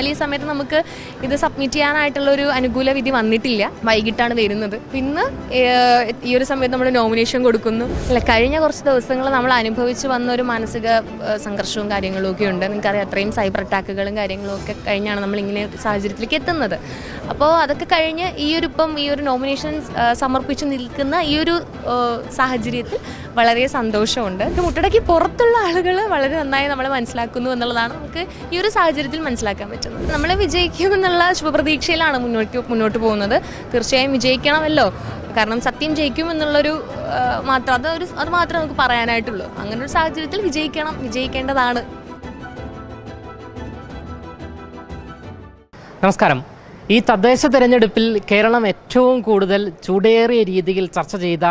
ഇന്നലെ ഈ സമയത്ത് നമുക്ക് ഇത് സബ്മിറ്റ് ചെയ്യാനായിട്ടുള്ള ഒരു അനുകൂല വിധി വന്നിട്ടില്ല. വൈകിട്ടാണ് വരുന്നത്. ഇന്ന് ഈ ഒരു സമയത്ത് നമ്മൾ നോമിനേഷൻ കൊടുക്കുന്നു. അല്ല കഴിഞ്ഞ കുറച്ച് ദിവസങ്ങൾ നമ്മൾ അനുഭവിച്ച് വന്ന ഒരു മാനസിക സംഘർഷവും കാര്യങ്ങളും ഒക്കെ ഉണ്ട്. നിങ്ങൾക്കറിയാം അത്രയും സൈബർ അറ്റാക്കുകളും കാര്യങ്ങളും ഒക്കെ കഴിഞ്ഞാണ് നമ്മൾ ഇങ്ങനെ സാഹചര്യത്തിലേക്ക് എത്തുന്നത്. അപ്പോൾ അതൊക്കെ കഴിഞ്ഞ് ഈ ഒരു ഇപ്പം ഈ ഒരു നോമിനേഷൻ സമർപ്പിച്ച് നിൽക്കുന്ന ഈ ഒരു സാഹചര്യത്തിൽ വളരെ സന്തോഷമുണ്ട്. മുട്ടടയ്ക്ക് പുറത്തുള്ള ആളുകൾ വളരെ നന്നായി നമ്മളെ മനസ്സിലാക്കുന്നു എന്നുള്ളതാണ് നമുക്ക് ഈ ഒരു സാഹചര്യത്തിൽ മനസ്സിലാക്കാൻ പറ്റുന്നത്. നമ്മൾ വിജയിക്കും എന്നുള്ള ശുഭപ്രതീക്ഷയിലാണ് മുന്നോട്ട് മുന്നോട്ട് പോകുന്നത്. തീർച്ചയായും വിജയിക്കണമല്ലോ. കാരണം സത്യം ജയിക്കും എന്നുള്ളൊരു മാത്രം അതൊരു അത് മാത്രമേ നമുക്ക് പറയാനായിട്ടുള്ളൂ. അങ്ങനെ ഒരു സാഹചര്യത്തിൽ വിജയിക്കണം വിജയിക്കേണ്ടതാണ്. നമസ്കാരം. ഈ തദ്ദേശ തെരഞ്ഞെടുപ്പിൽ കേരളം ഏറ്റവും കൂടുതൽ ചൂടേറിയ രീതിയിൽ ചർച്ച ചെയ്ത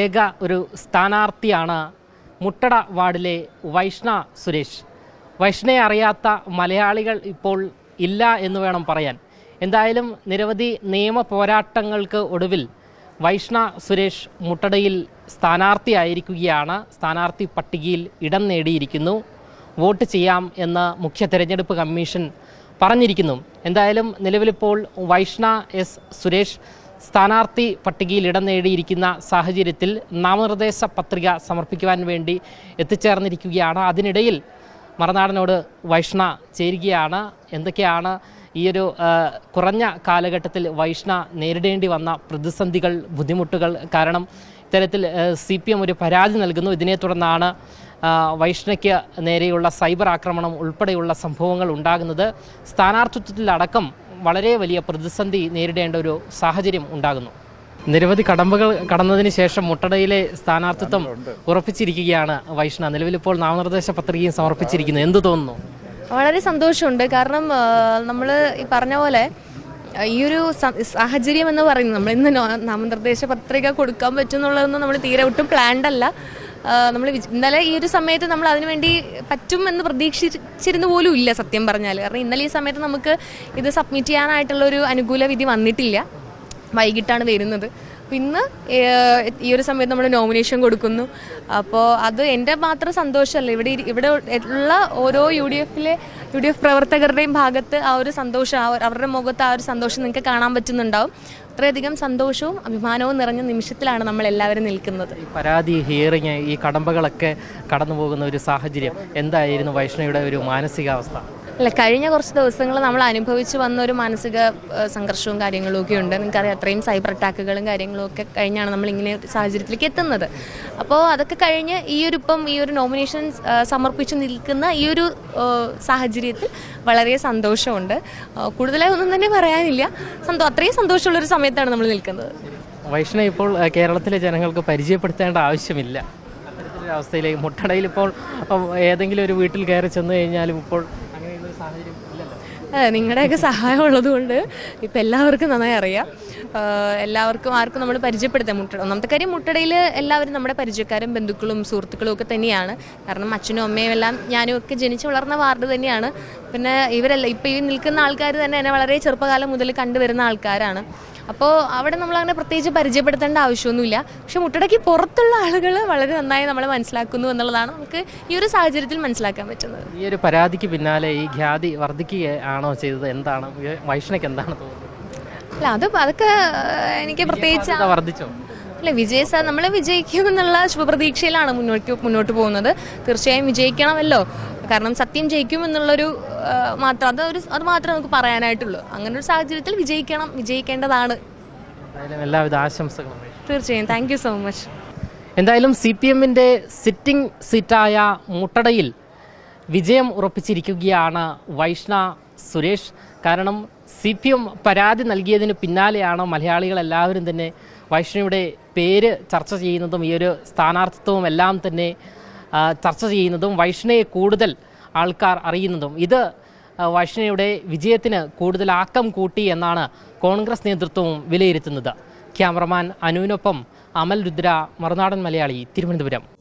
ഏക ഒരു സ്ഥാനാർത്ഥിയാണ് മുട്ടട വാർഡിലെ വൈഷ്ണ സുരേഷ്. വൈഷ്ണയെ അറിയാത്ത മലയാളികൾ ഇപ്പോൾ ഇല്ല എന്ന് വേണം പറയാൻ. എന്തായാലും നിരവധി നിയമ പോരാട്ടങ്ങൾക്ക് ഒടുവിൽ വൈഷ്ണ സുരേഷ് മുട്ടടയിൽ സ്ഥാനാർത്ഥിയായിരിക്കുകയാണ്. സ്ഥാനാർത്ഥി പട്ടികയിൽ ഇടം നേടിയിരിക്കുന്നു. വോട്ട് ചെയ്യാം എന്ന് മുഖ്യ തെരഞ്ഞെടുപ്പ് കമ്മീഷൻ പറഞ്ഞിരിക്കുന്നു. എന്തായാലും നിലവിലിപ്പോൾ വൈഷ്ണ എസ് സുരേഷ് സ്ഥാനാർത്ഥി പട്ടികയിൽ ഇടം നേടിയിരിക്കുന്ന സാഹചര്യത്തിൽ നാമനിർദ്ദേശ പത്രിക സമർപ്പിക്കുവാൻ വേണ്ടി എത്തിച്ചേർന്നിരിക്കുകയാണ്. അതിനിടയിൽ മറുനാടനോട് വൈഷ്ണ ചേരുകയാണ്. എന്തൊക്കെയാണ് ഈ ഒരു കുറഞ്ഞ കാലഘട്ടത്തിൽ വൈഷ്ണ നേരിടേണ്ടി വന്ന പ്രതിസന്ധികൾ ബുദ്ധിമുട്ടുകൾ? കാരണം ഇത്തരത്തിൽ സി പി എം ഒരു പരാതി നൽകുന്നു. ഇതിനെ തുടർന്നാണ് വൈഷ്ണയ്ക്ക് നേരെയുള്ള സൈബർ ആക്രമണം ഉൾപ്പെടെയുള്ള സംഭവങ്ങൾ ഉണ്ടാകുന്നത്. സ്ഥാനാർത്ഥിത്വത്തിലടക്കം വളരെ വലിയ പ്രതിസന്ധി നേരിടേണ്ട ഒരു സാഹചര്യം ഉണ്ടാകുന്നു. നിരവധി കടമ്പകൾ കടന്നതിന് ശേഷം മുട്ടടയിലെ സ്ഥാനാർത്ഥിത്വം ഉറപ്പിച്ചിരിക്കുകയാണ് വൈഷ്ണ. നിലവിലിപ്പോൾ നാമനിർദ്ദേശ പത്രികയും സമർപ്പിച്ചിരിക്കുന്നു. എന്ത് തോന്നുന്നു? വളരെ സന്തോഷമുണ്ട്. കാരണം നമ്മൾ ഈ പറഞ്ഞ പോലെ ഈ ഒരു സാഹചര്യം എന്ന് പറയുന്നത് നമ്മൾ ഇന്ന് നാമനിർദ്ദേശ പത്രിക കൊടുക്കാൻ പറ്റുന്നുള്ളതൊന്നും നമ്മൾ തീരെ ഒട്ടും പ്ലാൻഡ് അല്ല. നമ്മൾ ഇന്നലെ ഈ ഒരു സമയത്ത് നമ്മൾ അതിനുവേണ്ടി പറ്റും എന്ന് പ്രതീക്ഷിച്ചിരുന്നു പോലും ഇല്ല സത്യം പറഞ്ഞാൽ കാരണം ഇന്നലെ ഈ സമയത്ത് നമുക്ക് ഇത് സബ്മിറ്റ് ചെയ്യാനായിട്ടുള്ള ഒരു അനുകൂല വിധി വന്നിട്ടില്ല. വൈകിട്ടാണ് വരുന്നത്. ഇന്ന് ഈ ഒരു സമയത്ത് നമ്മൾ നോമിനേഷൻ കൊടുക്കുന്നു. അപ്പോൾ അത് എന്റെ മാത്രം സന്തോഷമല്ല. ഇവിടെ ഇവിടെ ഉള്ള ഓരോ യു ഡി എഫിലെ യു ഡി എഫ് പ്രവർത്തകരുടെയും ഭാഗത്ത് ആ ഒരു സന്തോഷം അവരുടെ മുഖത്ത് ആ ഒരു സന്തോഷം നിങ്ങൾക്ക് കാണാൻ പറ്റുന്നുണ്ടാവും. അത്രയധികം സന്തോഷവും അഭിമാനവും നിറഞ്ഞ നിമിഷത്തിലാണ് നമ്മൾ എല്ലാവരും നിൽക്കുന്നത് പരാതി ഹിയറിങ് ഈ കടമ്പകളൊക്കെ കടന്നു പോകുന്ന ഒരു സാഹചര്യം എന്തായിരുന്നു വൈഷ്ണവിയുടെ ഒരു മാനസികാവസ്ഥ? അല്ല കഴിഞ്ഞ കുറച്ച് ദിവസങ്ങൾ നമ്മൾ അനുഭവിച്ച് വന്ന ഒരു മാനസിക സംഘർഷവും കാര്യങ്ങളും ഒക്കെ ഉണ്ട്. നിങ്ങൾക്കറിയാം അത്രയും സൈബർ അറ്റാക്കുകളും കാര്യങ്ങളും ഒക്കെ കഴിഞ്ഞാണ് നമ്മൾ ഇങ്ങനെ സാഹചര്യത്തിലേക്ക് എത്തുന്നത്. അപ്പോൾ അതൊക്കെ കഴിഞ്ഞ് ഈ ഒരു ഇപ്പം ഈ ഒരു നോമിനേഷൻ സമർപ്പിച്ച് നിൽക്കുന്ന ഈ ഒരു സാഹചര്യത്തിൽ വളരെ സന്തോഷമുണ്ട്. കൂടുതലായി ഒന്നും തന്നെ പറയാനില്ല. സന്തോ അത്രയും സന്തോഷമുള്ളൊരു സമയത്താണ് നമ്മൾ നിൽക്കുന്നത്. വൈഷ്ണ ഇപ്പോൾ കേരളത്തിലെ ജനങ്ങൾക്ക് പരിചയപ്പെടുത്തേണ്ട ആവശ്യമില്ല. അവസ്ഥയിലേക്ക് മുട്ടടയിൽ ഇപ്പോൾ ഏതെങ്കിലും ഒരു വീട്ടിൽ കയറി ചെന്ന് കഴിഞ്ഞാലും ഇപ്പോൾ അങ്ങനെയുള്ള ഒരു സാഹചര്യം ഇല്ലല്ലോ അതെ നിങ്ങളുടെയൊക്കെ സഹായം ഉള്ളതുകൊണ്ട് ഇപ്പം എല്ലാവർക്കും നന്നായി അറിയാം. എല്ലാവർക്കും ആർക്കും നമ്മൾ പരിചയപ്പെടുത്താം മുട്ടട ഒന്നാമത്തെ കാര്യം മുട്ടടയിൽ എല്ലാവരും നമ്മുടെ പരിചയക്കാരും ബന്ധുക്കളും സുഹൃത്തുക്കളും ഒക്കെ തന്നെയാണ്. കാരണം അച്ഛനും അമ്മയും എല്ലാം ഞാനും ഒക്കെ ജനിച്ചു വളർന്ന വാർഡ് തന്നെയാണ്. പിന്നെ ഇവരെല്ലാം ഇപ്പം ഈ നിൽക്കുന്ന ആൾക്കാർ തന്നെ എന്നെ വളരെ ചെറുപ്പകാലം മുതൽ കണ്ടുവരുന്ന ആൾക്കാരാണ്. അപ്പോൾ അവിടെ നമ്മൾ അങ്ങനെ പ്രത്യേകിച്ച് പരിചയപ്പെടുത്തേണ്ട ആവശ്യമൊന്നുമില്ല. പക്ഷെ മുട്ടടയ്ക്ക് പുറത്തുള്ള ആളുകൾ വളരെ നന്നായി നമ്മളെ മനസ്സിലാക്കുന്നു എന്നുള്ളതാണ് നമുക്ക് ഈ ഒരു സാഹചര്യത്തിൽ മനസ്സിലാക്കാൻ പറ്റുന്നത്. ഈ ഒരു പരാതിക്ക് പിന്നാലെ ഈ ഖ്യാതി വർദ്ധിക്കുകയാണോ ചെയ്തത്? എന്താണ്? വൈഷ്ണയ്ക്ക് എന്താണ് തോന്നുന്നത്? അല്ല അത് അതൊക്കെ എനിക്ക് പ്രത്യേകിച്ച് വർദ്ധിച്ചോ? അല്ല വിജയ സാർ നമ്മൾ വിജയിക്കുമെന്നുള്ള ശുഭപ്രതീക്ഷയിലാണ് മുന്നോട്ട് മുന്നോട്ട് പോകുന്നത്. തീർച്ചയായും വിജയിക്കണമല്ലോ. കാരണം സത്യം ജയിക്കും എന്നുള്ളൊരു മാത്രം അത് ഒരു അത് മാത്രമേ നമുക്ക് പറയാനായിട്ടുള്ളൂ. അങ്ങനെ ഒരു സാഹചര്യത്തിൽ വിജയിക്കണം വിജയിക്കേണ്ടതാണ്. എല്ലാവിധ ആശംസകളും. തീർച്ചയായും. താങ്ക് യു സോ മച്ച് എന്തായാലും സി പി എമ്മിന്റെ സിറ്റിംഗ് സീറ്റായ മുട്ടടയിൽ വിജയം ഉറപ്പിച്ചിരിക്കുകയാണ് വൈഷ്ണ സുരേഷ്. കാരണം സി പി എം പരാതി നൽകിയതിന് പിന്നാലെയാണ് മലയാളികൾ എല്ലാവരും തന്നെ വൈഷ്ണയുടെ പേര് ചർച്ച ചെയ്യുന്നതും ഈ ഒരു സ്ഥാനാർത്ഥിത്വവും എല്ലാം തന്നെ ചർച്ച ചെയ്യുന്നതും വൈഷ്ണയെ കൂടുതൽ ആൾക്കാർ അറിയുന്നതും. ഇത് വൈഷ്ണയുടെ വിജയത്തിന് കൂടുതൽ ആക്കം കൂട്ടി എന്നാണ് കോൺഗ്രസ് നേതൃത്വവും വിലയിരുത്തുന്നത്. ക്യാമറമാൻ അനുവിനൊപ്പം അമൽ രുദ്ര മറുനാടൻ മലയാളി തിരുവനന്തപുരം.